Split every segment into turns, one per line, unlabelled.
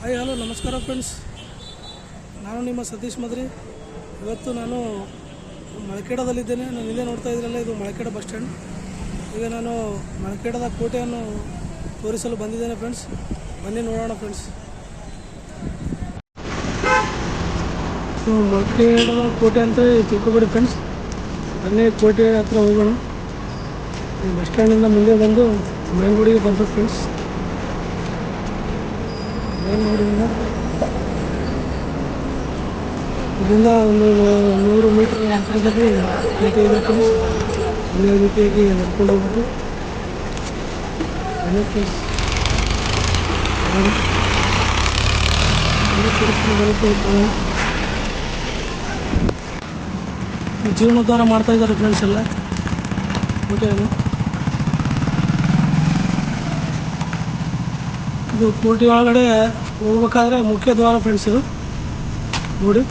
Hi, hello, ನಮಸ್ಕಾರ friends ನಾನು ನಿಮ್ಮ ಸತೀಶ್ ಮದ್ರಿ. ಇವತ್ತು ನಾನು ಮಳಕೇಡದಲ್ಲಿದ್ದೇನೆ. ನಾನು ಇಲ್ಲೇ ನೋಡ್ತಾ ಇದ್ರಲ್ಲ, ಇದು ಮಳಕೇಡ ಬಸ್ ಸ್ಟ್ಯಾಂಡ್ ಈಗ ನಾನು ಮಳಕೇಡದ ಕೋಟೆಯನ್ನು ತೋರಿಸಲು ಬಂದಿದ್ದೇನೆ ಫ್ರೆಂಡ್ಸ್ ಬನ್ನಿ ನೋಡೋಣ ಫ್ರೆಂಡ್ಸ್ ಸೊ, ಮಳಕೇಡದ ಕೋಟೆ ಅಂತ ತಿಳ್ಕೊಬೇಡಿ ಫ್ರೆಂಡ್ಸ್ ಬನ್ನಿ ಕೋಟೆ ಹತ್ರ ಹೋಗೋಣ. ಬಸ್ ಸ್ಟ್ಯಾಂಡಿಂದ ಮುಂದೆ ಬಂದು ಮೇಲ್ಗುಡಿಗೆ ಬಂತು ಫ್ರೆಂಡ್ಸ್ ಮೇಲ್ಗುಡಿಯಿಂದ ಇದರಿಂದ ಒಂದು ನೂರು ಮೀಟರ್ ಅಂತರದಲ್ಲಿ ಕೋಟೆ ಇದೆ ಫ್ರೆಂಡ್ಸ್ ಅದೇ ರೀತಿಯಾಗಿ ನಡ್ಕೊಂಡು ಹೋಗ್ಬಿಟ್ಟು ಅದೇ ಫ್ರೆಂಡ್ಸ್ ನೋಡಿ. ಅದೇ ತೋರಿಸ್ತೀನಿ ಬರುತ್ತೆ ಇದು. ಈ ಜೀರ್ಣೋದ್ಧಾರ ಮಾಡ್ತಾ ಇದ್ದಾರೆ ಫ್ರೆಂಡ್ಸ್ ಎಲ್ಲ ಕೋಟೆಯನ್ನು ಇದು ಕೋಟಿ ಒಳಗಡೆ ಹೋಗ್ಬೇಕಾದ್ರೆ ಮುಖ್ಯ ದ್ವಾರ ಫ್ರೆಂಡ್ಸ್ ಇದು. ನೋಡಿ.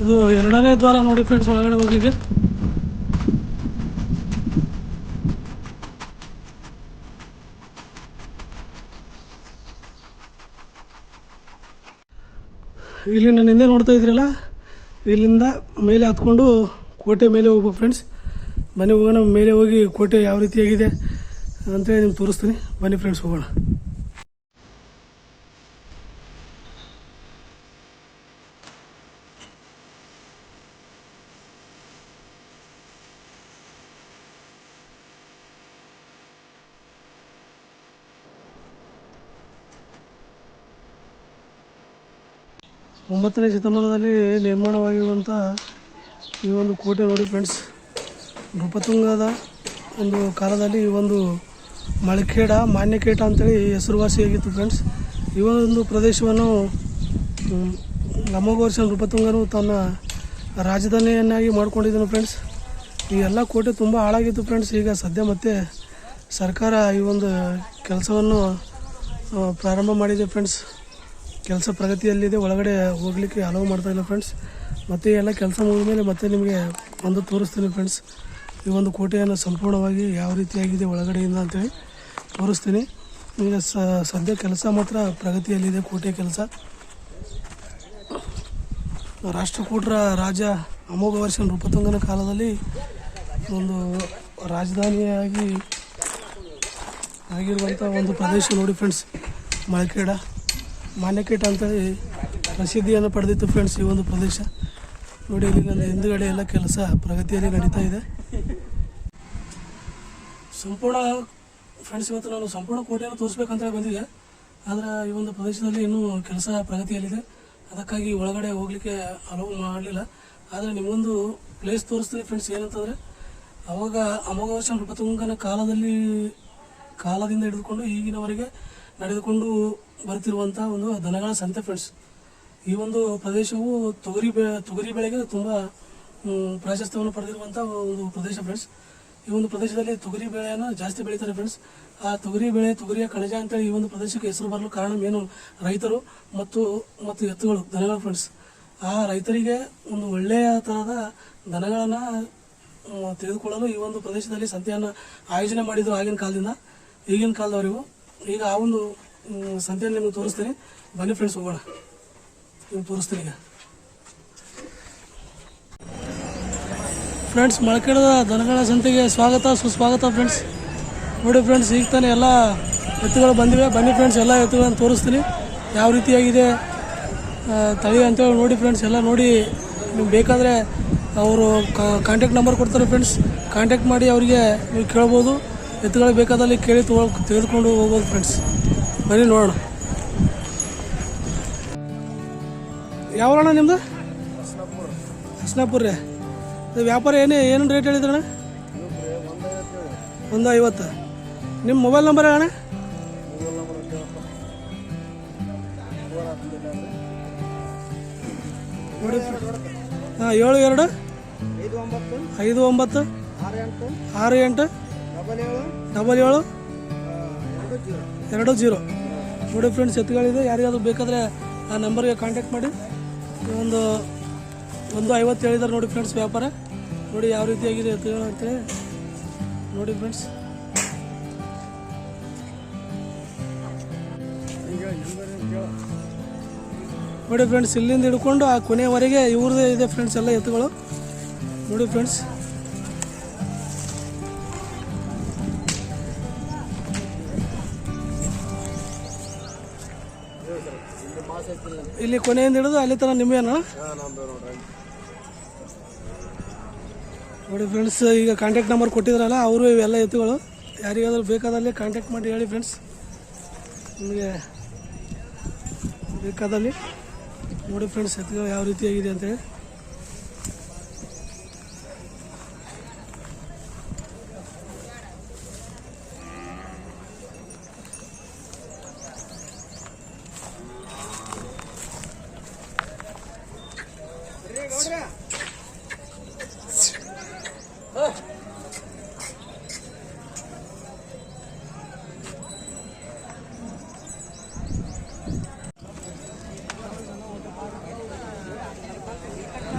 ಇದು ಎರಡನೇ ದ್ವಾರ ನೋಡಿ ಫ್ರೆಂಡ್ಸ್ ಒಳಗಡೆ ಹೋಗ್ಲಿಕ್ಕೆ ಇಲ್ಲಿ ನಾನು ಹಿಂದೆ ನೋಡ್ತಾ ಇದ್ರಲ್ಲ? ಇಲ್ಲಿಂದ ಮೇಲೆ ಹತ್ಕೊಂಡು ಕೋಟೆ ಮೇಲೆ ಹೋಗ್ಬೇಕು ಫ್ರೆಂಡ್ಸ್ ಬನ್ನಿ ಹೋಗೋಣ, ಮೇಲೆ ಹೋಗಿ ಕೋಟೆ ಯಾವ ರೀತಿಯಾಗಿದೆ ಅಂತೇಳಿ ನಿಮ್ಗೆ ತೋರಿಸ್ತೀನಿ. ಬನ್ನಿ ಫ್ರೆಂಡ್ಸ್ ಹೋಗೋಣ. ಒಂಬತ್ತನೇ ಶತಮಾನದಲ್ಲಿ ನಿರ್ಮಾಣವಾಗಿರುವಂಥ ಈ ಒಂದು ಕೋಟೆ ನೋಡಿ ಫ್ರೆಂಡ್ಸ್ ನೃಪತುಂಗದ ಒಂದು ಕಾಲದಲ್ಲಿ ಈ ಒಂದು ಮಳಕೇಡ, ಮಾನ್ಯಕೇಟ ಅಂತೇಳಿ ಹೆಸರುವಾಸಿಯಾಗಿತ್ತು ಫ್ರೆಂಡ್ಸ್ ಈ ಒಂದು ಪ್ರದೇಶವನ್ನು ಅಮೋಘ ವರ್ಷ ನೃಪತುಂಗನು ತನ್ನ ರಾಜಧಾನಿಯನ್ನಾಗಿ ಮಾಡ್ಕೊಂಡಿದ್ದನು ಫ್ರೆಂಡ್ಸ್ ಈ ಎಲ್ಲ ಕೋಟೆ ತುಂಬ ಹಾಳಾಗಿತ್ತು ಫ್ರೆಂಡ್ಸ್ ಈಗ ಸದ್ಯ ಮತ್ತೆ ಸರ್ಕಾರ ಈ ಒಂದು ಕೆಲಸವನ್ನು ಪ್ರಾರಂಭ ಮಾಡಿದೆ ಫ್ರೆಂಡ್ಸ್ ಕೆಲಸ ಪ್ರಗತಿಯಲ್ಲಿದೆ, ಒಳಗಡೆ ಹೋಗ್ಲಿಕ್ಕೆ ಅಲೋ ಮಾಡ್ತಾ ಇಲ್ಲ ಫ್ರೆಂಡ್ಸ್ ಮತ್ತೆ ಎಲ್ಲ ಕೆಲಸ ಮುಗಿದ ಮೇಲೆ ಮತ್ತೆ ನಿಮಗೆ ಒಂದು ತೋರಿಸ್ತೀನಿ ಫ್ರೆಂಡ್ಸ್ ಈ ಒಂದು ಕೋಟೆಯನ್ನು ಸಂಪೂರ್ಣವಾಗಿ ಯಾವ ರೀತಿಯಾಗಿದೆ ಒಳಗಡೆಯಿಂದ ಅಂತೇಳಿ ತೋರಿಸ್ತೀನಿ. ಈಗ ಸದ್ಯ ಕೆಲಸ ಮಾತ್ರ ಪ್ರಗತಿಯಲ್ಲಿದೆ, ಕೋಟೆ ಕೆಲಸ. ರಾಷ್ಟ್ರಕೂಟರ ರಾಜ ಅಮೋಘ ವರ್ಷ ನೃಪತುಂಗನ ಕಾಲದಲ್ಲಿ ಒಂದು ರಾಜಧಾನಿಯಾಗಿ ಆಗಿರುವಂಥ ಒಂದು ಪ್ರದೇಶ ನೋಡಿ ಫ್ರೆಂಡ್ಸ್ ಮಳಕೇಡ ಮಾನ್ಯಕೇಟ ಅಂತ ಪ್ರಸಿದ್ಧಿಯನ್ನು ಪಡೆದಿತ್ತು ಫ್ರೆಂಡ್ಸ್ ಈ ಒಂದು ಪ್ರದೇಶ. ನೋಡಿ ಇಲ್ಲಿ ನನ್ನ ಹಿಂದುಗಡೆ ಎಲ್ಲ ಕೆಲಸ ಪ್ರಗತಿಯಲ್ಲಿ ನಡೀತಾ ಇದೆ. ಸಂಪೂರ್ಣ ಫ್ರೆಂಡ್ಸ್ ಇವತ್ತು ನಾನು ಸಂಪೂರ್ಣ ಕೋಟೆಯನ್ನು ತೋರಿಸ್ಬೇಕಂತ ಬಂದಿದೆ. ಆದರೆ ಈ ಒಂದು ಪ್ರದೇಶದಲ್ಲಿ ಇನ್ನೂ ಕೆಲಸ ಪ್ರಗತಿಯಲ್ಲಿದೆ. ಅದಕ್ಕಾಗಿ ಒಳಗಡೆ ಹೋಗಲಿಕ್ಕೆ ಅಲೋ ಮಾಡಲಿಲ್ಲ. ಆದರೆ ನಿಮ್ಮೊಂದು ಪ್ಲೇಸ್ ತೋರಿಸ್ತೀನಿ ಫ್ರೆಂಡ್ಸ್ ಏನಂತಂದರೆ, ಅವಾಗ ಅಮೋಘವರ್ಷ ನೃಪತುಂಗನ ಕಾಲದಲ್ಲಿ ಕಾಲದಿಂದ ಹಿಡಿದುಕೊಂಡು ಈಗಿನವರೆಗೆ ನಡೆದುಕೊಂಡು ಬರ್ತಿರುವಂಥ ಒಂದು ದನಗಳ ಸಂತೆ ಫ್ರೆಂಡ್ಸ್ ಈ ಒಂದು ಪ್ರದೇಶವು ತೊಗರಿ ಬೆ, ತೊಗರಿ ಬೆಳೆಗೆ ತುಂಬ ಪ್ರಾಶಸ್ತ್ಯವನ್ನು ಪಡೆದಿರುವಂಥ ಒಂದು ಪ್ರದೇಶ ಫ್ರೆಂಡ್ಸ್ ಈ ಒಂದು ಪ್ರದೇಶದಲ್ಲಿ ತೊಗರಿ ಬೆಳೆಯನ್ನು ಜಾಸ್ತಿ ಬೆಳೀತಾರೆ ಫ್ರೆಂಡ್ಸ್ ಆ ತೊಗರಿ ಬೆಳೆ, ತೊಗರಿಯ ಕಣಜ ಅಂತೇಳಿ ಈ ಒಂದು ಪ್ರದೇಶಕ್ಕೆ ಹೆಸರು ಬರಲು ಕಾರಣ ಏನು? ರೈತರು ಮತ್ತು ಮತ್ತು ಎತ್ತುಗಳು, ದನಗಳ ಫ್ರೆಂಡ್ಸ್ ಆ ರೈತರಿಗೆ ಒಂದು ಒಳ್ಳೆಯ ಥರದ ದನಗಳನ್ನು ತೆಗೆದುಕೊಳ್ಳಲು ಈ ಒಂದು ಪ್ರದೇಶದಲ್ಲಿ ಸಂತೆಯನ್ನು ಆಯೋಜನೆ ಮಾಡಿದರು ಆಗಿನ ಕಾಲದಿಂದ, ಈಗಿನ ಕಾಲದವರೆಗೂ. ಈಗ ಆ ಒಂದು ಸಂತೆಯನ್ನು ನಿಮಗೆ ತೋರಿಸ್ತೀನಿ. ಬನ್ನಿ ಫ್ರೆಂಡ್ಸ್ ಹೋಗೋಣ. ನಿಮ್ಗೆ ತೋರಿಸ್ತೀನಿ ಈಗ. ಫ್ರೆಂಡ್ಸ್ ಮಳಕೇಡದ ದನಗಳ ಸಂತೆಗೆ ಸ್ವಾಗತ, ಸುಸ್ವಾಗತ ಫ್ರೆಂಡ್ಸ್ ನೋಡಿ ಫ್ರೆಂಡ್ಸ್ ಈಗ ತಾನೇ ಎಲ್ಲ ಎತ್ತುಗಳು ಬಂದಿವೆ. ಬನ್ನಿ ಫ್ರೆಂಡ್ಸ್ ಎಲ್ಲ ಎತ್ತುಗಳನ್ನು ತೋರಿಸ್ತೀನಿ. ಯಾವ ರೀತಿಯಾಗಿದೆ ತಳಿ ಅಂತೇಳಿ ನೋಡಿ ಫ್ರೆಂಡ್ಸ್ ಎಲ್ಲ ನೋಡಿ ನಿಮ್ಗೆ ಬೇಕಾದರೆ ಅವರು ಕಾಂಟ್ಯಾಕ್ಟ್ ನಂಬರ್ ಕೊಡ್ತಾರೆ ಫ್ರೆಂಡ್ಸ್ ಕಾಂಟ್ಯಾಕ್ಟ್ ಮಾಡಿ ಅವರಿಗೆ ನೀವು ಕೇಳ್ಬೋದು. ಎತ್ತುಗಳು ಬೇಕಾದಲ್ಲಿ ಕೇಳಿ ತಗೊ ತೆಗೆದುಕೊಂಡು ಹೋಗ್ಬೋದು ಫ್ರೆಂಡ್ಸ್ ಬನ್ನಿ ನೋಡೋಣ. ಯಾವ ಅಣ್ಣ ನಿಮ್ಮದು ಹಸ್ನಾಪುರ ರೀ ವ್ಯಾಪಾರ ಏನೇ ಏನು ರೇಟ್ ಹೇಳಿದ್ರಣ್ಣ ಒಂದು ಐವತ್ತು ನಿಮ್ಮ ಮೊಬೈಲ್ ನಂಬರ್ ಅಣ್ಣ ಹಾಂ, ಏಳು ಎರಡು.
ಐದು ಒಂಬತ್ತು. ಆರು ಎಂಟು. ಡಬಲ್ ಏಳು?
ಎರಡು ಜೀರೋ. ನೋಡಿ ಫ್ರೆಂಡ್ಸ್ ಎತ್ತುಗಳಿದೆ. ಯಾರಿಗಾದ್ರೂ ಬೇಕಾದರೆ ಆ ನಂಬರ್ಗೆ ಕಾಂಟ್ಯಾಕ್ಟ್ ಮಾಡಿ. ಒಂದು ಒಂದು ಐವತ್ತು ಹೇಳಿದ್ದಾರೆ ನೋಡಿ ಫ್ರೆಂಡ್ಸ್ ವ್ಯಾಪಾರ. ನೋಡಿ ಯಾವ ರೀತಿಯಾಗಿದೆ ಎತ್ತುಗಳು ಅಂತೇಳಿ. ನೋಡಿ ಫ್ರೆಂಡ್ಸ್ ನೋಡಿ ಫ್ರೆಂಡ್ಸ್ ಇಲ್ಲಿಂದ ಹಿಡ್ಕೊಂಡು ಆ ಕೊನೆಯವರೆಗೆ ಇವ್ರದ್ದೇ ಇದೆ ಫ್ರೆಂಡ್ಸ್ ಎಲ್ಲ ಎತ್ತುಗಳು. ನೋಡಿ ಫ್ರೆಂಡ್ಸ್ ಇಲ್ಲಿ ಕೊನೆಯಿಂದ ಹಿಡಿದು ಅಲ್ಲಿ ತನಕ ನಿಮ್ಮೇನು? ನೋಡಿ ಫ್ರೆಂಡ್ಸ್ ಈಗ ಕಾಂಟ್ಯಾಕ್ಟ್ ನಂಬರ್ ಕೊಟ್ಟಿದ್ರಲ್ಲ ಅವರು ಇವೆಲ್ಲ ಎತ್ತುಗಳು. ಯಾರಿಗಾದ್ರೂ ಬೇಕಾದಲ್ಲಿ ಕಾಂಟ್ಯಾಕ್ಟ್ ಮಾಡಿ ಹೇಳಿ ಫ್ರೆಂಡ್ಸ್ ನಿಮಗೆ ಬೇಕಾದಲ್ಲಿ. ನೋಡಿ ಫ್ರೆಂಡ್ಸ್ ಎತ್ತುಗಳು ಯಾವ ರೀತಿಯಾಗಿದೆ ಅಂತೇಳಿ.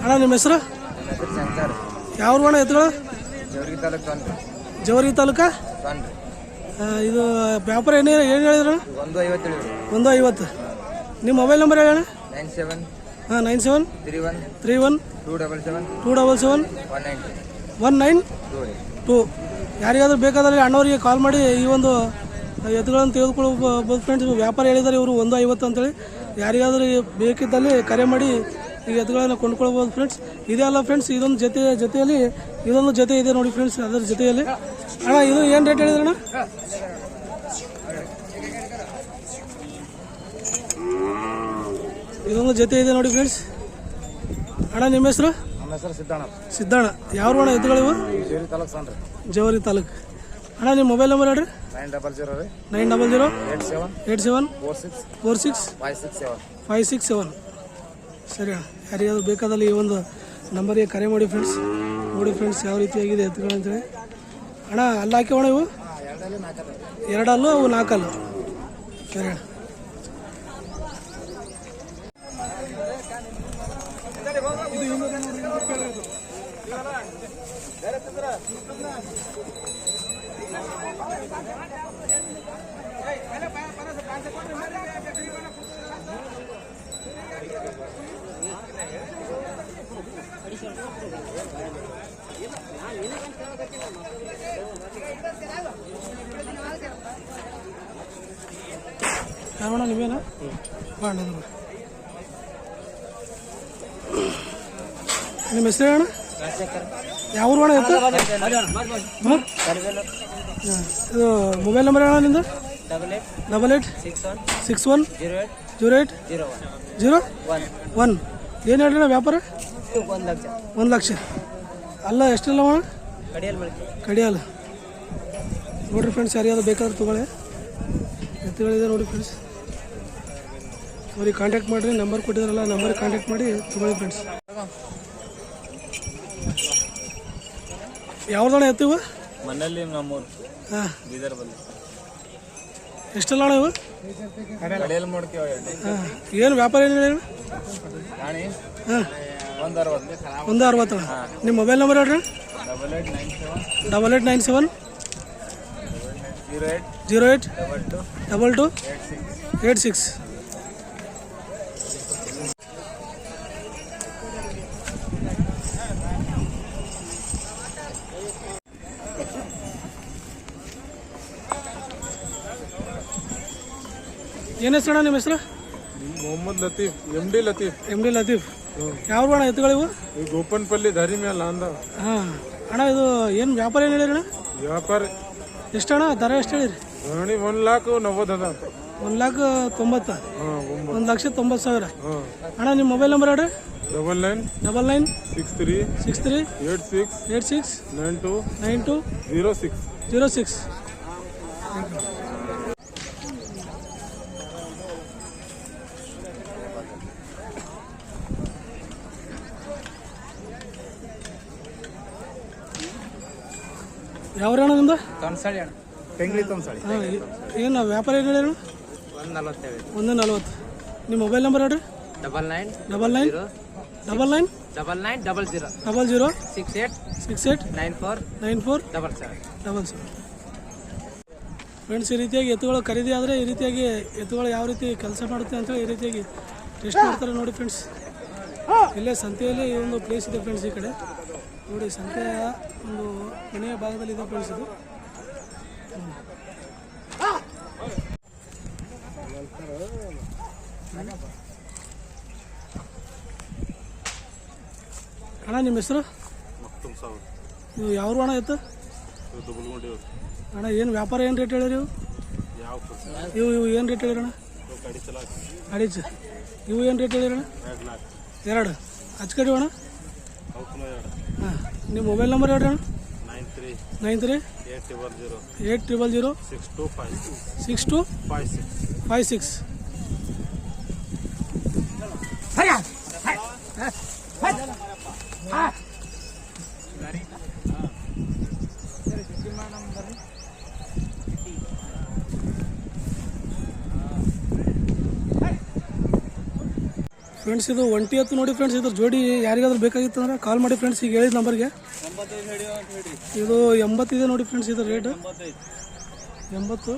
ಅಣ್ಣ ನಿಮ್ಮ ಹೆಸರು? ಯಾವ ಅಣ್ಣ ಎತ್ತುಗಳು
ಜವರ್ಗಿ ತಾಲೂಕು
ಜವರಿ ತಾಲೂಕಾ? ಇದು ವ್ಯಾಪಾರ ಏನೇ ಏನು ಹೇಳಿದ್ರು
ಒಂದು ಐವತ್ತೇಳು
ಒಂದು ಐವತ್ತು. ನಿಮ್ಮ ಮೊಬೈಲ್ ನಂಬರ್ ಹೇಳೋಣ
ನೈನ್ ಸೆವೆನ್
ಹಾಂ nine seven
three one
three one
two double seven
two double seven
one nine
one nine
two
two. ಯಾರಿಗಾದ್ರೂ ಬೇಕಾದರೆ ಅಣ್ಣವರಿಗೆ ಕಾಲ್ ಮಾಡಿ ಈ ಒಂದು ಎತ್ತುಗಳನ್ನು ತೆಗೆದುಕೊಳ್ಳಬಹುದು ಫ್ರೆಂಡ್ಸ್ ವ್ಯಾಪಾರ ಹೇಳಿದ್ದಾರೆ ಇವರು ಒಂದು ಐವತ್ತು ಅಂತೇಳಿ. ಯಾರಿಗಾದರೂ ಬೇಕಿದ್ದಲ್ಲಿ ಕರೆ ಮಾಡಿ ಈ ಎತ್ತುಗಳನ್ನು ಕೊಂಡ್ಕೊಳ್ಬೋದು ಫ್ರೆಂಡ್ಸ್ ಇದೇ ಅಲ್ಲ ಫ್ರೆಂಡ್ಸ್ ಇದೊಂದು ಜೊತೆ ಜೊತೆಯಲ್ಲಿ ಇದೊಂದು ಜೊತೆ ಇದೆ ನೋಡಿ ಫ್ರೆಂಡ್ಸ್ ಅದರ ಜೊತೆಯಲ್ಲಿ. ಅಣ್ಣ ಇದು ಏನು ರೇಟ್ ಹೇಳಿದ್ರಣ್ಣ ಇದೊಂದು ಜೊತೆ ಇದೆ ನೋಡಿ ಫ್ರೆಂಡ್ಸ್ ಅಣ್ಣ ನಿಮ್ಮ ಹೆಸರು?
ನಮ್ಮ ಹೆಸರು ಸಿದ್ದಣ್ಣ.
ಸಿದ್ದಣ್ಣ. ಯಾವ ಅಣ್ಣ ಎತ್ತುಗಳಿವು?
ಜವರಿ ತಾಲೂಕು ತೊಂದ್ರಿ
ಜವರಿ ತಾಲೂಕು. ಅಣ್ಣ ನಿಮ್ಮ ಮೊಬೈಲ್ ನಂಬರ್ ಹೇಳ್ರಿ.
ನೈನ್ ಡಬಲ್ ಜೀರೋ ರೀ.
Nine double zero
eight seven
eight seven
four six
four six
five six seven.
Five six seven. ಸರಿ ಅಣ್ಣ. ಯಾರಿಗಾದ್ರು ಬೇಕಾದಲ್ಲಿ ಈ ಒಂದು ನಂಬರಿಗೆ ಕರೆ ಮಾಡಿ ಫ್ರೆಂಡ್ಸ್ ನೋಡಿ ಫ್ರೆಂಡ್ಸ್ ಯಾವ ರೀತಿಯಾಗಿದೆ ಎತ್ತುಗಳು ಅಂತೇಳಿ ಅಣ್ಣ, ಅಲ್ಲಿ ಹಾಕಿವಣ ಇವು? ಎರಡಲ್ಲೂ ಅವು ನಾಲ್ಕಲ್ಲು? ಸರಿ ಅಣ್ಣ. ಯಾವಣ್ಣ ನೀವೇನಾ? ಮಾಡಿದ್ರು. ನಿಮ್ಮ ಹೆಸರು ಅಣ್ಣ ಯಾವ ಊರು ಅಣ್ಣ. ಇದು ಮೊಬೈಲ್ ನಂಬರ್ ಅಣ್ಣ ನಿಂದು?
Double eight.
Double eight.
Six one.
Six one.
Zero eight.
Zero eight.
Zero one.
Zero?
One.
One. ಏನು ಹೇಳ್ರಿ ವ್ಯಾಪಾರ?
ಒಂದು ಲಕ್ಷ.
ಒಂದು ಲಕ್ಷ ಅಲ್ಲ ಎಷ್ಟೆಲ್ಲ ಅಣ್ಣ
ಕಡಿಯಲ್ಲಿ.
ನೋಡ್ರಿ ಫ್ರೆಂಡ್ಸ್ ಯಾರ್ಯಾರು ಬೇಕಾದ್ರೆ ತೊಗೊಳ್ಳಿ. ಎತ್ತುಗಳಿದೆ ನೋಡಿ ಫ್ರೆಂಡ್ಸ್ ಅವ್ರಿಗೆ ಕಾಂಟ್ಯಾಕ್ಟ್ ಮಾಡಿರಿ ನಂಬರ್ ಕೊಟ್ಟಿದ್ರಲ್ಲ ನಂಬರ್ ಕಾಂಟ್ಯಾಕ್ಟ್ ಮಾಡಿ ತೊಗೊಳ್ಳಿ ಫ್ರೆಂಡ್ಸ್ ಯಾವ್ದಣ ಎತ್ತಿವ
ಮನೆಯಲ್ಲಿ ನಮ್ಮೂರು.
ಹಾಂ.
ಬೀದರ್ ಬಂದು
ಎಷ್ಟಲ್ಲ ಅಣ್ಣ ಇವು? ಹಾಂ. ಏನು ವ್ಯಾಪಾರ ಏನು? ಹೇಳಿ ಹಾಂ.
ಒಂದು ಅರವತ್ತು
ಒಂದು ಅರವತ್ತು ನಿಮ್ಮ ಮೊಬೈಲ್ ನಂಬರ್ ಹೇಳ್ರಿ
double eight nine seven
double eight nine seven
zero eight
zero eight
double two
double two
eight six
eight six ಏನು ಹೆಸರು ನಿಮ್ಮ ಹೆಸರು
Mohammed Latif M D Latif
M D Latif ಯಾವ ಅಣ್ಣ ಎತ್ತುಗಳಿವು
ಗೋಪನ್ಪಲ್ಲಿ ದಾರಿ ಮೇಲೆ ಅಂದ.
ಹಾಂ. ಅಣ್ಣ ಇದು ಏನು ವ್ಯಾಪಾರ ಏನು ಹೇಳಿರಿ ಅಣ್ಣ?
ವ್ಯಾಪಾರ.
ಎಷ್ಟು ಅಣ್ಣ? ದರ ಎಷ್ಟು ಹೇಳಿರಿ?
ಗಾಣಿ ಒಂದ್ ಲಾಕ್ ನವ್ವದ ಅದ
ಒಂದು ಲಾಕ್ ತೊಂಬತ್ತ. ಒಂದು ಲಕ್ಷ ತೊಂಬತ್ತು ಸಾವಿರ. ಅಣ್ಣ ನಿಮ್ಮ ಮೊಬೈಲ್ ನಂಬರ್ ಹೇಳ್ರಿ.
Double nine
double nine
six three
six three
eight six
eight six
nine two
nine two
zero six.
Zero six. ಯಾವ ಅಣ್ಣ ನಿಮ್ದು
ಕನ್ಸಳಿ ಅಣ್ಣ. ಪೆಂಗ್ಲಿ ತೊಂದ್ಸಳಿ
ಹಾಂ ಏನು ವ್ಯಾಪಾರ ಏನು ಹೇಳಿ
ಒಂದು ನಲವತ್ತೇಳು
ಒಂದು ನಲ್ವತ್ತು. ನಿಮ್ಮ ಮೊಬೈಲ್ ನಂಬರ್ ಹೇಳ್ರಿ.
Double nine
double nine double nine
double nine double zero
double zero
six eight
six eight
nine four
nine four
double seven.
Double seven. Friends ಈ ರೀತಿಯಾಗಿ ಎತ್ತುಗಳು ಖರೀದಿ ಆದರೆ ಈ ರೀತಿಯಾಗಿ ಎತ್ತುಗಳು ಯಾವ ರೀತಿ ಕೆಲಸ ಮಾಡುತ್ತೆ ಅಂತೇಳಿ ಈ ರೀತಿಯಾಗಿ ಟೆಸ್ಟ್ ಮಾಡ್ತಾರೆ ನೋಡಿ ಫ್ರೆಂಡ್ಸ್ ಇಲ್ಲೇ ಸಂತೆಯಲ್ಲಿ ಈ ಒಂದು ಪ್ಲೇಸ್ ಇದೆ ಫ್ರೆಂಡ್ಸ್ ಈ ಕಡೆ. ನೋಡಿ ಸಂತೆಯ ಒಂದು ಕೊನೆಯ ಭಾಗದಲ್ಲಿ ಇದೆ ಕಳಿಸಿದ್ದು ಅಣ್ಣ ನಿಮ್ಮ ಹೆಸರು? ನೀವು ಯಾವ್ರು ಅಣ್ಣ ಇತ್ತು ಅಣ್ಣ ಏನು ವ್ಯಾಪಾರ ಏನು ರೇಟ್ ಹೇಳಿರಿ ಇವು? ಇವು ಇವು ಏನು ರೇಟ್ ಹೇಳಿರಣ್ಣ ಅಡಿಚ ಇವು ಏನು ರೇಟ್ ಹೇಳಿರಣ್ಣ ಎರಡು ಹಚ್ಚ ಕಡಿ ಅಣ್ಣ? ಹಾಂ ನಿಮ್ಮ ಮೊಬೈಲ್ ನಂಬರ್ ಹೇಳ್ರಿ ಅಣ್ಣ.
Nine three
nine three
eight triple zero
eight triple zero
six two five
six two
five six
five six friends ಇದು ಒಂಟಿ ಎತ್ತು ನೋಡಿ ಫ್ರೆಂಡ್ಸ್ ಇದ್ರ ಜೋಡಿ ಯಾರಿಗಾದ್ರೂ ಬೇಕಾಗಿತ್ತು ಅಂದ್ರೆ ಕಾಲ್ ಮಾಡಿ ಫ್ರೆಂಡ್ಸ್ ಈಗ ಹೇಳಿದ ನಂಬರ್ಗೆ ಇದು ಎಂಬತ್ತಿದೆ ನೋಡಿ ಫ್ರೆಂಡ್ಸ್ ಇದು ರೇಟ್ ಎಂಬತ್ತು.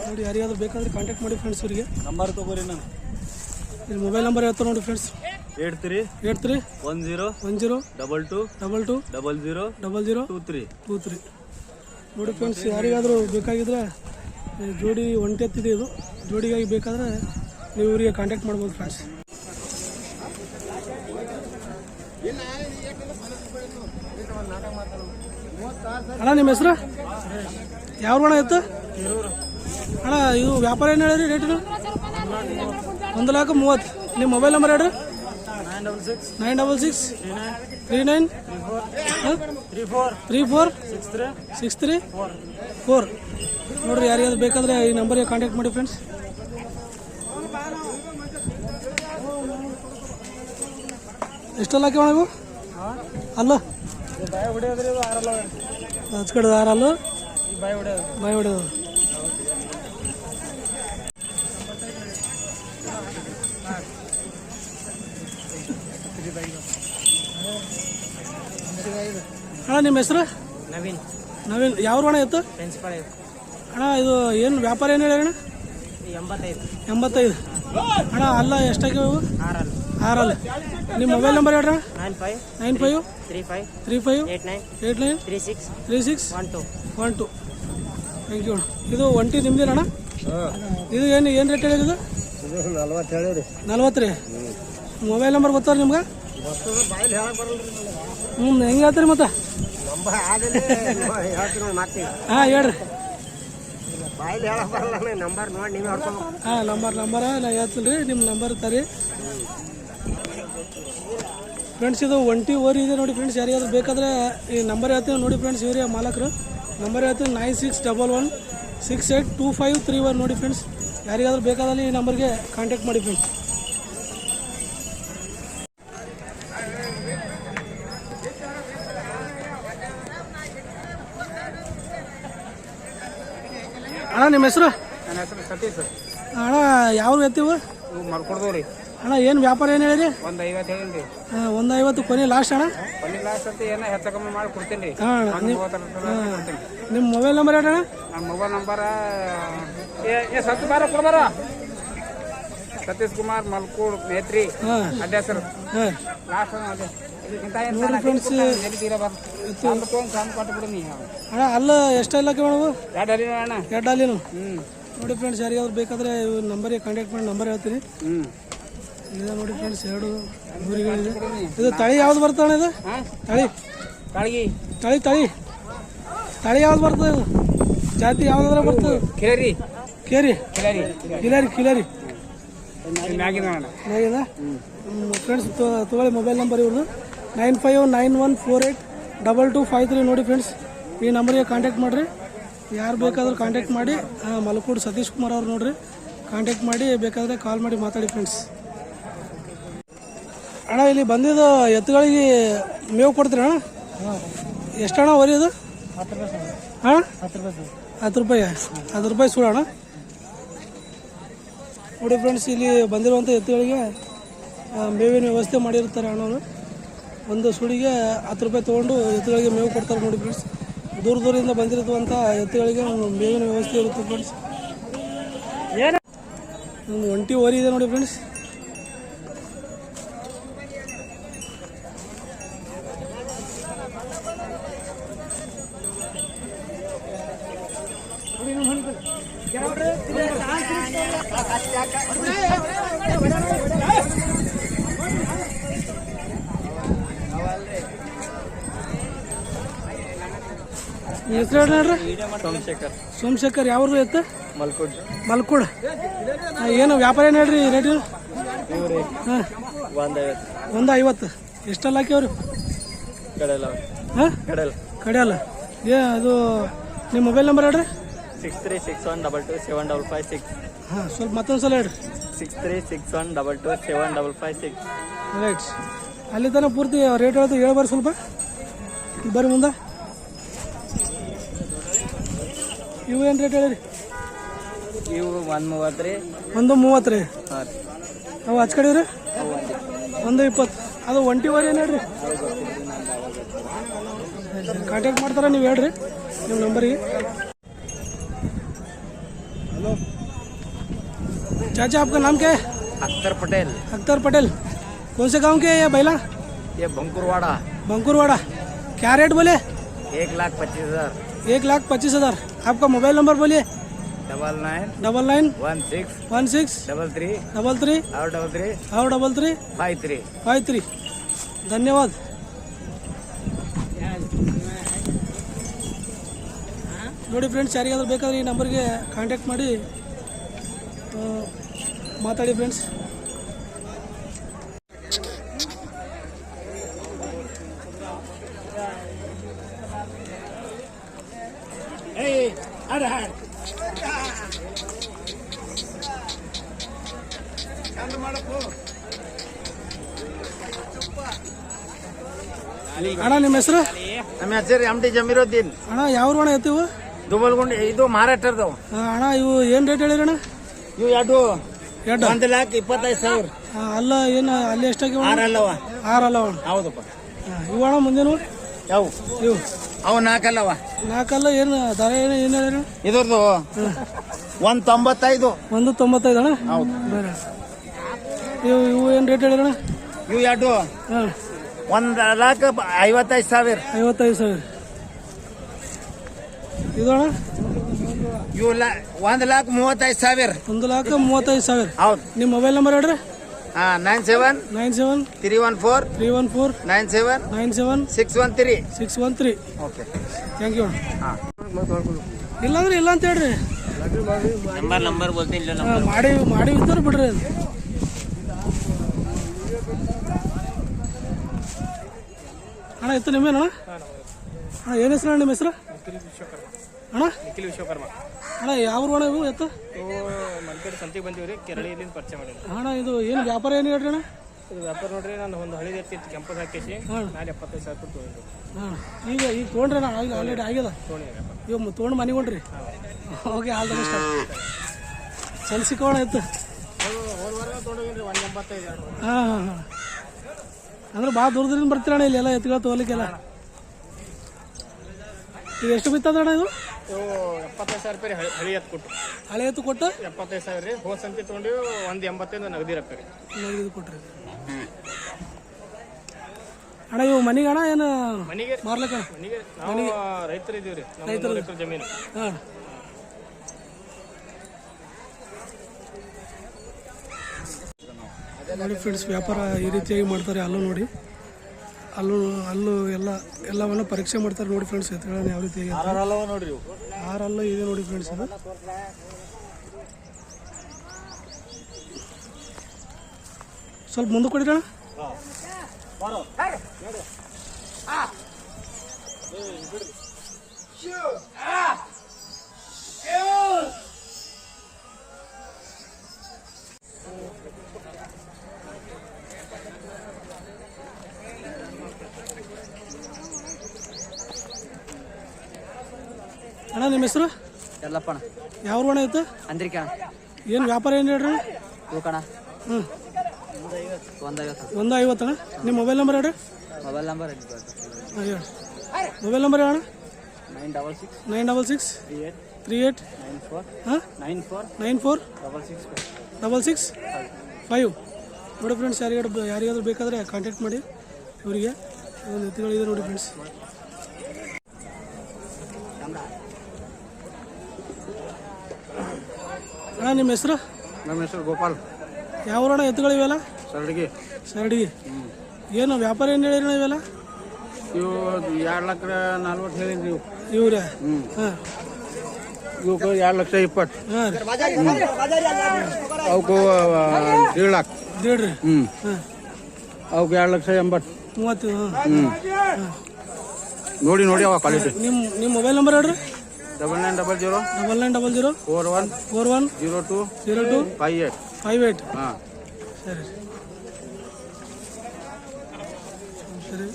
ನೋಡಿ ಯಾರಿಗಾದ್ರೂ ಬೇಕಾದ್ರೆ ಕಾಂಟ್ಯಾಕ್ಟ್ ಮಾಡಿ ಫ್ರೆಂಡ್ಸ್ ಇವರಿಗೆ
ನಂಬರ್ ತಗೋರಿ ನಾನು
ಇಲ್ಲಿ ಮೊಬೈಲ್ ನಂಬರ್ ಹೇಳ್ತಾರೆ ನೋಡಿ friends
eight three
eight three
one zero
one zero
double two
double two
double zero
double zero
two three
two three ನೋಡಿ ಫ್ರೆಂಡ್ಸ್ ಯಾರಿಗಾದರೂ ಬೇಕಾಗಿದ್ರೆ ಜೋಡಿ ಒಂಟಿ ಎತ್ತಿದೆ ಇದು. ಜೋಡಿಗಾಗಿ ಬೇಕಾದ್ರೆ ನೀವು ಇವರಿಗೆ ಕಾಂಟ್ಯಾಕ್ಟ್ ಮಾಡ್ಬೋದು ಫ್ರೆಂಡ್ಸ್ ಅಣ್ಣ, ನಿಮ್ಮ ಹೆಸರು? ಯಾವ ಅಣ್ಣ ಇತ್ತು ಅಣ್ಣ, ಇವು ವ್ಯಾಪಾರ ಏನು ಹೇಳಿರಿ ರೇಟ್ಗಳು ಒಂದು ಲಾಖ ಮೂವತ್ತು. ನಿಮ್ಮ ಮೊಬೈಲ್ ನಂಬರ್ ಹೇಳ್ರಿ. Nine double six three nine three four six three four ನೋಡ್ರಿ ಯಾರಿಗಾದ್ರು ಬೇಕಂದ್ರೆ ಈ ನಂಬರ್ಗೆ ಕಾಂಟ್ಯಾಕ್ಟ್ ಮಾಡಿ ಫ್ರೆಂಡ್ಸ್ ಎಷ್ಟಲ್ಲ ಹಾಕಿ ನೀವು ಅಲ್ಲ. ಹಚ್ಕಡೆ ಆರಲ್ಲ ಬಾಯ್ ಅಣ್ಣ ನಿಮ್ಮ ಹೆಸರು?
ನವೀನ್.
ನವೀನ್. ಯಾವ ಅಣ್ಣ ಇತ್ತು
ಪ್ರಿನ್ಸಿಪಾಲ್
ಅಣ್ಣ ಇದು ಏನು ವ್ಯಾಪಾರ ಏನು ಹೇಳಿ ಅಣ್ಣ?
ಎಂಬತ್ತೈದು.
ಎಂಬತ್ತೈದು. ಅಣ್ಣ ಅಲ್ಲ ಎಷ್ಟಾಗ್ಯಾವು? ಇವು?
ಆರಲ್
ಆರಲ್ಲ. ನಿಮ್ಮ ಮೊಬೈಲ್ ನಂಬರ್ ಹೇಳ್ರಿ.
Nine
five nine
five three
five three
five eight
nine eight
nine three
six three
six one
two one two. Thank you ಇದು ಒಂಟಿ ನಿಮ್ದೇನ ಅಣ್ಣ? ಇದು ಏನು ಏನು ರೇಟ್ ಹೇಳಿದ್ದು?
ನಲ್ವತ್ತು
ರೀ. ಮೊಬೈಲ್ ನಂಬರ್ ಗೊತ್ತಾರ ನಿಮ್ಗೆ? ಹ್ಞೂ ಹೆಂಗೆ ಹೇಳ್ತೀರಿ ಮತ್ತೆ? ಹಾಂ ಹೇಳ್ರಿ.
ಬಾಯಲ್ಲಿ ಹೇಳಕ್ ಬರಲ್ಲ ನಂಬರ್ ನೋಡಿ ನೀವು ಹೊಡ್ಕೊಂಡು
ಹಾಂ ನಂಬರ್ ನಂಬರ ನಾ ಹೇಳ್ತೀನಿ ರೀ ನಿಮ್ಮ ನಂಬರ್ ತರಿ. ಫ್ರೆಂಡ್ಸ್ ಇದು ಒಂಟಿ ಓರಿ ಇದೆ ನೋಡಿ ಫ್ರೆಂಡ್ಸ್ ಯಾರಿಗಾದ್ರೂ ಬೇಕಾದ್ರೆ ಈ ನಂಬರ್ ಹೇಳ್ತೀವಿ ನೋಡಿ ಫ್ರೆಂಡ್ಸ್ ಇವರೇ ಮಾಲಕರು? ನಂಬರ್ ಹೇಳ್ತೀನಿ nine six double one six eight two five three one ನೋಡಿ ಫ್ರೆಂಡ್ಸ್ ಯಾರಿಗಾದ್ರೂ ಬೇಕಾದಲ್ಲಿ ಈ ನಂಬರ್ಗೆ ಕಾಂಟ್ಯಾಕ್ಟ್ ಮಾಡಿ ಫ್ರೆಂಡ್ಸ್ ಅಣ್ಣ ನಿಮ್ಮ ಹೆಸರು?
ನನ್ನ ಹೆಸರು ಸತೀಶ್
ಅಣ್ಣ ಯಾವ ಹೇಳ್ತೀವಿ
ಮಾಡ್ಕೊಡ್ತೀವಿ ಮಾಡ್ಕೊಡ್ದವ್ರಿ
ಅಣ್ಣ ಏನು ವ್ಯಾಪಾರ ಏನು ಹೇಳಿರಿ
ಒಂದು ಐವತ್ತು ಹೇಳಿರಿ
ಒಂದು ಐವತ್ತು ಕೊನೆ ಲಾಸ್ಟ್ ಅಣ್ಣ.
ಕೊನೆ ಲಾಸ್ಟ್ ಅಂತ ಏನೋ ಹೆಚ್ಚು ಕಮ್ಮಿ ಮಾಡಿ ಕೊಡ್ತೀನಿ. ರೀ
ಹಾಂ. ನಿಮ್ಮ ಮೊಬೈಲ್ ನಂಬರ್ ಹೇಳಿ ಅಣ್ಣ.
ನನ್ನ ಮೊಬೈಲ್ ನಂಬರ ಏ ಸತ್ತು ಬಾರ ಕೊಡಬಾರ ಸತೀಶ್ ಕುಮಾರ್ ಮಲ್ಕೂಡ್ ಮೇತ್ರಿ
ಹಾಂ. ಹೆಸರು.
ಲಾಸ್ಟ್ ಅದೇ.
ನೋಡಿ ಫ್ರೆಂಡ್ಸ್ ಅಣ್ಣ ಅಲ್ಲ ಎಷ್ಟೆಲ್ಲ ಕೇಳವು
ಎರಡು ಅಡಿ ಅಣ್ಣ.
ಎರಡು ನೋಡಿ ಫ್ರೆಂಡ್ಸ್ ಯಾರಿಗಾದ್ರು ಬೇಕಾದ್ರೆ ನಂಬರ್ ನಂಬರಿಗೆ ಕಾಂಟ್ಯಾಕ್ಟ್ ಮಾಡಿ ನಂಬರ್ ಹೇಳ್ತೀನಿ. ಇದೆ ನೋಡಿ ಫ್ರೆಂಡ್ಸ್ ಎರಡು ಊರುಗಳಿದೆ ಇದು ತಳಿ ಯಾವ್ದು ಬರ್ತದೆ ಇದು? ತಳಿ.
ಕಾಳಿಗಿ.
ತಳಿ ತಳಿ. ತಳಿ ಯಾವ್ದು ಬರ್ತದೆ ಇದು? ಜಾತಿ ಯಾವ್ದಾದ್ರೆ ಬರ್ತದೆ?
ಕೇರಿ
ಕೇರಿ
ಕಿಲರಿ.
ಕಿಲರಿ ಫ್ರೆಂಡ್ಸ್ ತಗೊಳ್ಳಿ ಮೊಬೈಲ್ ನಂಬರ್ ಇವ್ರದ್ದು nine five nine one four eight double two five three ನೋಡಿ ಫ್ರೆಂಡ್ಸ್ ಈ ನಂಬರಿಗೆ ಕಾಂಟ್ಯಾಕ್ಟ್ ಮಾಡಿರಿ. ಯಾರು ಬೇಕಾದ್ರೂ ಕಾಂಟ್ಯಾಕ್ಟ್ ಮಾಡಿ. ಮಲಕೂಡ್ ಸತೀಶ್ ಕುಮಾರ್ ಅವ್ರು ನೋಡ್ರಿ. ಕಾಂಟ್ಯಾಕ್ಟ್ ಮಾಡಿ ಬೇಕಾದರೆ ಕಾಲ್ ಮಾಡಿ ಮಾತಾಡಿ ಫ್ರೆಂಡ್ಸ್ ಅಣ್ಣ, ಇಲ್ಲಿ ಬಂದಿದ್ದು ಎತ್ತುಗಳಿಗೆ ಮೇವು ಕೊಡ್ತೀರಿ ಅಣ್ಣ? ಎಷ್ಟಣ್ಣ ಒರಿಯೋದು ಹಾಂ ಹತ್ತು ರೂಪಾಯಿ ಹತ್ತು ರೂಪಾಯಿ ಸುಳ್ಳೋಣ ನೋಡಿ ಫ್ರೆಂಡ್ಸ್ ಇಲ್ಲಿ ಬಂದಿರುವಂಥ ಎತ್ತುಗಳಿಗೆ ಮೇವಿನ ವ್ಯವಸ್ಥೆ ಮಾಡಿರ್ತಾರೆ ಅಣ್ಣವರು ಒಂದು ಸುಳಿಗೆ ಹತ್ತು ರೂಪಾಯಿ ತೊಗೊಂಡು ಎತ್ತುಗಳಿಗೆ ಮೇವು ಕೊಡ್ತಾರೆ ನೋಡಿ ಫ್ರೆಂಡ್ಸ್ ದೂರ ದೂರದಿಂದ ಬಂದಿರುವಂಥ ಎತ್ತುಗಳಿಗೆ ಮೇವಿನ ವ್ಯವಸ್ಥೆ ಇರುತ್ತೆ ಫ್ರೆಂಡ್ಸ್ ಒಂದು ಒಂಟಿ ಓರಿ ಇದೆ ನೋಡಿ ಫ್ರೆಂಡ್ಸ್ ಹೆಸರು ಹೇಳ್ರಿ
ಸೋಮಶೇಖರ್
ಸೋಮಶೇಖರ್. ಯಾವ್ದು ಎತ್ತ?
ಮಲ್ಕೋಡ್.
ಮಲ್ಕುಡ್ ಏನು ವ್ಯಾಪಾರ ಏನು ಹೇಳ್ರಿ ರೇಟ್ ಹಾಂ.
ಒಂದ್ ಐವತ್ತು.
ಎಷ್ಟೆಲ್ಲ ಹಾಕ್ಯವ್ರಿ?
ಕಡೆಲ್ಲ
ಹಾಂ?
ಕಡೆಲ್ಲ
ಕಡೆ ಅಲ್ಲ ಏ, ಅದು ನಿಮ್ಮ ಮೊಬೈಲ್ ನಂಬರ್ ಹೇಳ್ರಿ.
Six three six one double two seven double five six
ಹಾಂ, ಸ್ವಲ್ಪ ಮತ್ತೊಂದು ಸಲ ಹೇಳ್ರಿ.
Six three six one double two seven double five six
right ಅಲ್ಲಿ ತನಕ ಪೂರ್ತಿ ರೇಟ್ ಹೇಳ್ತು ಹೇಳ್ಬಾರ್ದು ಸ್ವಲ್ಪ. ಬರ್ರಿ ಮುಂದೆ. ಇವು ಏನು ರೇಟ್ ಹೇಳಿರಿ
ಇವು ಒಂದು ಮೂವತ್ತು ರೀ
ಒಂದು ಮೂವತ್ತು ರೀ
ಹಾಂ ರೀ
ಅವು ಹಚ್ ಕಡೆ ರೀ ಒಂದು ಇಪ್ಪತ್ತು ಅದು ಒಂಟಿ ವರೆ ಏನು ಹೇಳ್ರಿ ಕಾಂಟ್ಯಾಕ್ಟ್ ಮಾಡ್ತಾರ ನೀವು ಹೇಳ್ರಿ ನಿಮ್ಮ ನಂಬರಿಗೆ चाचा आपका नाम क्या है
अख्तर पटेल
अख्तर पटेल कौन से गांव के है ये बैला
ये बंकुरवाड़ा
बंकुरवाड़ा क्या रेट बोले
एक लाख पच्चीस हजार
एक लाख पच्चीस हजार आपका मोबाइल नंबर बोलिए
double nine
double nine
one six
one six
double three
double three
और डबल थ्री
और double three
five three
five three ಧನ್ಯವಾದ ನೋಡಿ ಫ್ರೆಂಡ್ಸ್ ಯಾರಿಗಾದ್ರೂ ಬೇಕಾದ್ರೆ ಈ ನಂಬರ್ಗೆ ಕಾಂಟ್ಯಾಕ್ಟ್ ಮಾಡಿ ಆ, ಮಾತಾಡಿ ಫ್ರೆಂಡ್ಸ್ ಅಣ್ಣ ನಿಮ್ಮ ಹೆಸರು?
ನಮ್ಮ ಹೆಸರು ಎಂ ಟಿ ಜಮೀರುದ್ದೀನ್.
ಅಣ್ಣ ಯಾವ ಅಣ್ಣ ಎತ್ತಿವು?
ದುಬಲ್ಗುಂಡಿ ಇದು ಮಹಾರಾಷ್ಟ್ರದವು
ಅಣ್ಣ ಇವು ಏನು ರೇಟ್ ಹೇಳಿರಿ ಅಣ್ಣ
ಇವು ಎರಡು.
ಎರಡು?
ಒಂದು ಲಾಕ್ ಇಪ್ಪತ್ತೈದು ಸಾವಿರ.
ಅಲ್ಲ ಏನು ಅಲ್ಲಿ ಎಷ್ಟಾಗಿ
ಆರಲ್ಲವ.
ಆರಲ್ಲವ
ಹೌದಪ್ಪ
ಇವಣ್ಣ ಇವು ಅಣ್ಣ ಮುಂದೇನು
ಯಾವ?
ಇವು.
ಅವು ನಾಲ್ಕಲ್ಲವ?
ನಾಲ್ಕಲ್ಲ ಏನು ದರ ಏನು ಏನು ಹೇಳಿರಿ
ಇದ್ರದ್ದು ಒಂದು ತೊಂಬತ್ತೈದು
ಒಂದು ತೊಂಬತ್ತೈದು ಅಣ್ಣ?
ಹೌದು.
ಬೇರೆ. ಇವು ಇವು ಏನು ರೇಟ್ ಹೇಳಿರಣ್ಣ
ಇವು ಎರಡು.
ಹಾಂ.
ಒಂದ್ ಲಾಕ್ ಐವತ್ತೈದು ಸಾವಿರ.
ಐವತ್ತೈದು ಸಾವಿರ. ಇದು ಅಣ್ಣ?
ಇವು ಲಾ ಒಂದು ಲಾಕ್ ಮೂವತ್ತೈದು ಸಾವಿರ.
ಒಂದು ಲಾಖ ಮೂವತ್ತೈದು ಸಾವಿರ.
ಹೌದು.
ನಿಮ್ಮ ಮೊಬೈಲ್ ನಂಬರ್ ಹೇಳ್ರಿ.
Nine seven
nine seven
three one four
three one four
nine seven
nine seven
six one three
six one three
okay
thank you
ಹಾ.
ಇಲ್ಲಾಂದ್ರೆ ಇಲ್ಲ ಅಂತ ಹೇಳ್ರಿ.
ನಂಬರ್ ನಂಬರ್ ಬೋಲ್ತೀನಿ
ಹಾ, ಮಾಡಿ ಮಾಡಿ ಇದ್ದಾರೆ ಬಿಡ್ರಿ ಅದು. ಅಣ್ಣ ಇತ್ತು ನಿಮ್ಮೇನಣ್ಣ ಅಣ್ಣ ಏನು ಹೆಸರು ಅಣ್ಣ ನಿಮ್ಮ ಹೆಸರು? ಅಣ್ಣ?
ನಿಖಿಲ್ ವಿಶ್ವಕರ್ಮ.
ಅಣ್ಣ ಯಾವ ಅಣ್ಣ ಇವು ಎತ್ತು?
ಇವು ಸಂತಿಗೆ ಬಂದೀವಿ ಕೆರಳಿಯಿಂದ ಪರಿಚಯ ಮಾಡಿದ್ವಿ
ಅಣ್ಣ ಇದು ಏನು ವ್ಯಾಪಾರ ಏನು ಹೇಳ್ರಿ ಅಣ್ಣ?
ಇದು ವ್ಯಾಪಾರ ನೋಡ್ರಿ ನಾನು ಒಂದು ಎತ್ತಿತ್ತು ಕೆಂಪದ ಹಾಕಿಸಿ ನಾಳೆ ಎಪ್ಪತ್ತೈದು ಸಾವಿರ ರೂಪಾಯಿ
ಹಾಂ. ಈಗ ಈಗ ತೊಗೊಂಡ್ರಿ ಅಣ್ಣ ಈಗ ಆಲ್ರೆಡಿ ಆಗ್ಯದ?
ತೊಗೊಂಡಿ ವ್ಯಾಪಾರ.
ಇವ್ ತೊಗೊಂಡು ಮನೆಗೆ ಹೊಂಟ್ರಿ ಓಕೆ ಆಲ್ ದ ಬೆಸ್ಟ್ ಸಲ್ಸಿಕೋಣ ಇತ್ತು ಹಾಂ ಹಾಂ ಹಾಂ. ಅಂದ್ರೆ ಭಾಳ ದೂರದಿಂದ ಬರ್ತೀರಣ್ಣ ಇಲ್ಲಿ ಎಲ್ಲ ಎತ್ತುಗಳು ತೊಗೊಲಿಕ್ಕೆಲ್ಲ? ಈಗ ಎಷ್ಟು ಬಿತ್ತದಣ್ಣ ಇದು?
ಇವು ಎಪ್ಪತ್ತೈದು ಸಾವಿರ ರೂಪಾಯಿ ಹಳಿ- ಹಳಿ ಎತ್ತು ಕೊಟ್ಟು.
ಹಳೆ ಎತ್ತು ಕೊಟ್ಟು?
ಎಪ್ಪತ್ತೈದು ಸಾವಿರ ರೀ. ಹೋದ ಸಂತಿ ತೊಗೊಂಡು ಒಂದು ಎಂಬತ್ತೈದು ನಗದಿ ರೊಕ್ಕ ರೀ.
ಇದು ಕೊಟ್ರಿ. ಅಣ್ಣ ಇವು ಮನೆಗೆ ಅಣ್ಣ ಏನು
ಮನೆಗೆ
ಮಾರ್ಲಕ್ಕ?
ಮನೆಗೆ ನಾವು ರೈತರು ಇದೀವಿ ರೀ. ರೈತರು? ಮೂರು ಜಮೀನು.
ಹಾಂ. ನೋಡಿ ಫ್ರೆಂಡ್ಸ್ ವ್ಯಾಪಾರ ಈ ರೀತಿಯಾಗಿ ಮಾಡ್ತಾರೆ ಅಲ್ಲೂ ನೋಡಿ. ಅಲ್ಲೂ ಅಲ್ಲೂ ಎಲ್ಲ ಎಲ್ಲವನ್ನು ಪರೀಕ್ಷೆ ಮಾಡ್ತಾರೆ ನೋಡಿ ಫ್ರೆಂಡ್ಸ್ ಎತ್ತುಗಳನ್ನು ಯಾವ
ರೀತಿ ಆರಲ್ಲೂ
ಆರಲ್ಲ ಇದೆ ನೋಡಿ ಫ್ರೆಂಡ್ಸ್ ಇದು. ಸ್ವಲ್ಪ ಮುಂದೆ ಕೊಡಿರೋಣ Yeah. ಅಣ್ಣ ನಿಮ್ಮ ಹೆಸರು?
ಎಲ್ಲಪ್ಪಣ
ಯಾವ ಅಣ್ಣ ಇತ್ತು
ಅಂದ್ರಿಕ.
ಏನು ವ್ಯಾಪಾರ ಏನು ಹೇಳ್ರಿ?
ಹೂಕಣ
ಹ್ಞೂ ಒಂದು ಐವತ್ತು ಅಣ್ಣ. ನಿಮ್ಮ ಮೊಬೈಲ್ ನಂಬರ್ ಹೇಳ್ರಿ.
ಮೊಬೈಲ್ ನಂಬರ್
ಹೇಳಿ mobile number ಹೇಳಣ್ಣ
nine double six.
Nine double six.
Three eight.
Three eight.
Nine four.
ಹಾಂ?
Nine four.
Nine four.
Double six
double six. Five. ನೋಡಿ ಫ್ರೆಂಡ್ಸ್ ಯಾರಿಗಾದ್ರು ಯಾರಿಗಾದ್ರೂ ಬೇಕಾದರೆ ಕಾಂಟ್ಯಾಕ್ಟ್ ಮಾಡಿ. ಇವರಿಗೆ. ಒಂದು ಎತ್ತುಗಳಿದೆ ನೋಡಿ ಫ್ರೆಂಡ್ಸ್ ಅಣ್ಣ ನಿಮ್ಮ ಹೆಸರು?
ನಮ್ಮ ಹೆಸರು ಗೋಪಾಲ್.
ಯಾವ ಅಣ್ಣ ಎತ್ತುಗಳಿವೆಲ್ಲ
ಸರಡಿಗೆ
ಸರಡಿಗೆ ಏನು ವ್ಯಾಪಾರ ಏನು ಹೇಳಿರಿ ಇವೆಲ್ಲ?
ಇವು ಎರಡು ಲಕ್ಷ ನಲ್ವತ್ತು ಹೇಳಿರಿ ನೀವು
ಇವ್ರೆ? ಹಾಂ.
ಇವಕ್ಕೆ ಎರಡು ಲಕ್ಷ ಇಪ್ಪತ್ತು.
ಹಾಂ
ಅವಕ್ಕೂ ಏಳು ಲಾಕ್.
ದೀಡ್ರಿ
ಹ್ಞೂ
ಹಾಂ.
ಅವಕ್ಕೆ ಎರಡು ಲಕ್ಷ ಎಂಬತ್ತು.
ಮೂವತ್ತು ಹ್ಞೂ
ನೋಡಿ ನೋಡಿ ಅವ ಕ್ವಾಲಿಟಿ
ನಿಮ್ಮ ನಿಮ್ಮ ಮೊಬೈಲ್ ನಂಬರ್ ಹೇಳ್ರಿ.
Double nine double zero
double nine double zero
four one
four one
zero two
zero two
five eight
five eight
हाँ
சரி சரி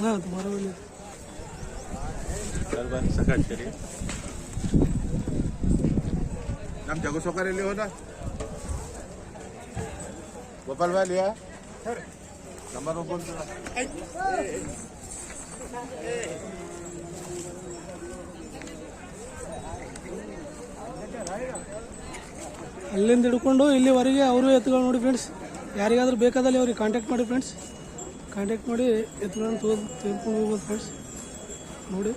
ना तुम्हारा बोले ले
हो गोपाल भाई लिया
ಅಲ್ಲಿಂದ ಹಿಡ್ಕೊಂಡು ಇಲ್ಲಿವರೆಗೆ ಅವರು ಎತ್ತುಗಳು ನೋಡಿ ಫ್ರೆಂಡ್ಸ್ ಯಾರಿಗಾದ್ರೂ ಬೇಕಾದಲ್ಲಿ ಅವ್ರಿಗೆ ಕಾಂಟ್ಯಾಕ್ಟ್ ಮಾಡಿ ಫ್ರೆಂಡ್ಸ್ ಕಾಂಟ್ಯಾಕ್ಟ್ ಮಾಡಿ ಎತ್ತುಗಳನ್ನು ತಗೋ ತೆಗೆದುಕೊಂಡು ಹೋಗ್ಬೋದು ಫ್ರೆಂಡ್ಸ್ ನೋಡಿ.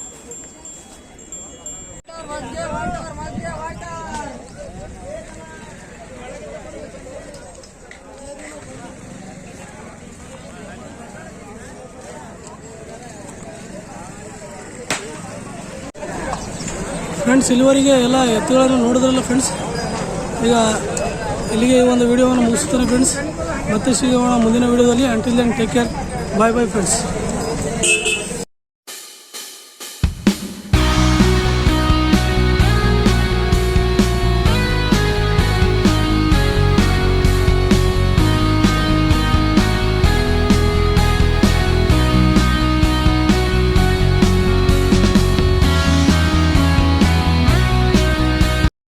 ಫ್ರೆಂಡ್ಸ್ ಇಲ್ಲಿವರೆಗೆ ಎಲ್ಲ ಎತ್ತುಗಳನ್ನು ನೋಡಿದ್ರಲ್ಲ ಫ್ರೆಂಡ್ಸ್ ಈಗ ಇಲ್ಲಿಗೆ ಈ ಒಂದು ವಿಡಿಯೋವನ್ನು ಮುಗಿಸ್ತಾನೆ ಫ್ರೆಂಡ್ಸ್ ಮತ್ತೆ ಸಿಗೋಣ ಮುಂದಿನ ವಿಡಿಯೋದಲ್ಲಿ until then take care bye bye friends